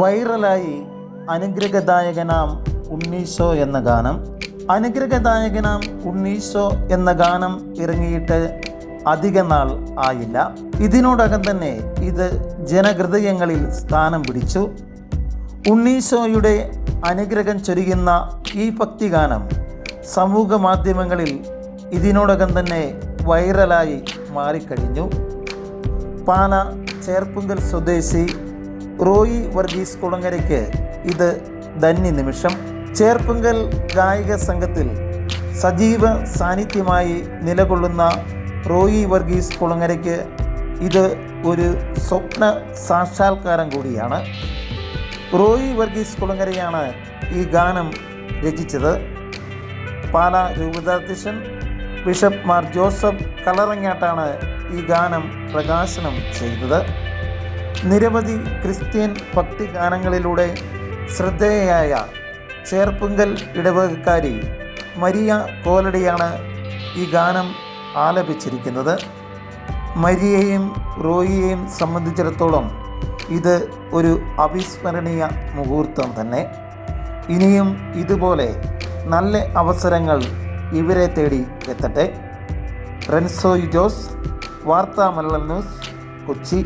വൈറലായി അനുഗ്രഹദായകനാം ഉണ്ണീശോ എന്ന ഗാനം. അനുഗ്രഹദായകനാം ഉണ്ണീശോ എന്ന ഗാനം ഇറങ്ങിയിട്ട് അധിക നാൾ ആയില്ല. ഇതിനോടകം തന്നെ ഇത് ജനഹൃദയങ്ങളിൽ സ്ഥാനം പിടിച്ചു. ഉണ്ണീശോയുടെ അനുഗ്രഹം ചൊരിയുന്ന ഈ ഭക്തിഗാനം സമൂഹ മാധ്യമങ്ങളിൽ ഇതിനോടകം തന്നെ വൈറലായി മാറിക്കഴിഞ്ഞു. പാല ചേർപ്പുങ്കൽ സ്വദേശി റോയി വർഗീസ് കുളങ്ങരയ്ക്ക് ഇത് ധന്യ നിമിഷം. ചേർപ്പുങ്കൽ ഗായിക സംഘത്തിൽ സജീവ സാന്നിധ്യമായി നിലകൊള്ളുന്ന റോയി വർഗീസ് കുളങ്ങരയ്ക്ക് ഇത് ഒരു സ്വപ്ന സാക്ഷാത്കാരം കൂടിയാണ്. റോയി വർഗീസ് കുളങ്ങരയാണ് ഈ ഗാനം രചിച്ചത്. പാല രൂപതാധ്യക്ഷൻ ബിഷപ്പ് മാർ ജോസഫ് കളറങ്ങാട്ടാണ് ഈ ഗാനം പ്രകാശനം ചെയ്തത്. നിരവധി ക്രിസ്ത്യൻ ഭക്തി ഗാനങ്ങളിലൂടെ ശ്രദ്ധേയയായ ചേർപ്പുങ്കൽ ഇടവകക്കാരി മരിയ കോലടിയാണ് ഈ ഗാനം ആലപിച്ചിരിക്കുന്നത്. മരിയയെയും റോയിയെയും സംബന്ധിച്ചിടത്തോളം ഇത് ഒരു അവിസ്മരണീയ മുഹൂർത്തം തന്നെ. ഇനിയും ഇതുപോലെ നല്ല അവസരങ്ങൾ ഇവരെ തേടി എത്തട്ടെ. റെൻസോയ് ജോസ് വാർത്താ മലയാളം ന്യൂസ് കൊച്ചി.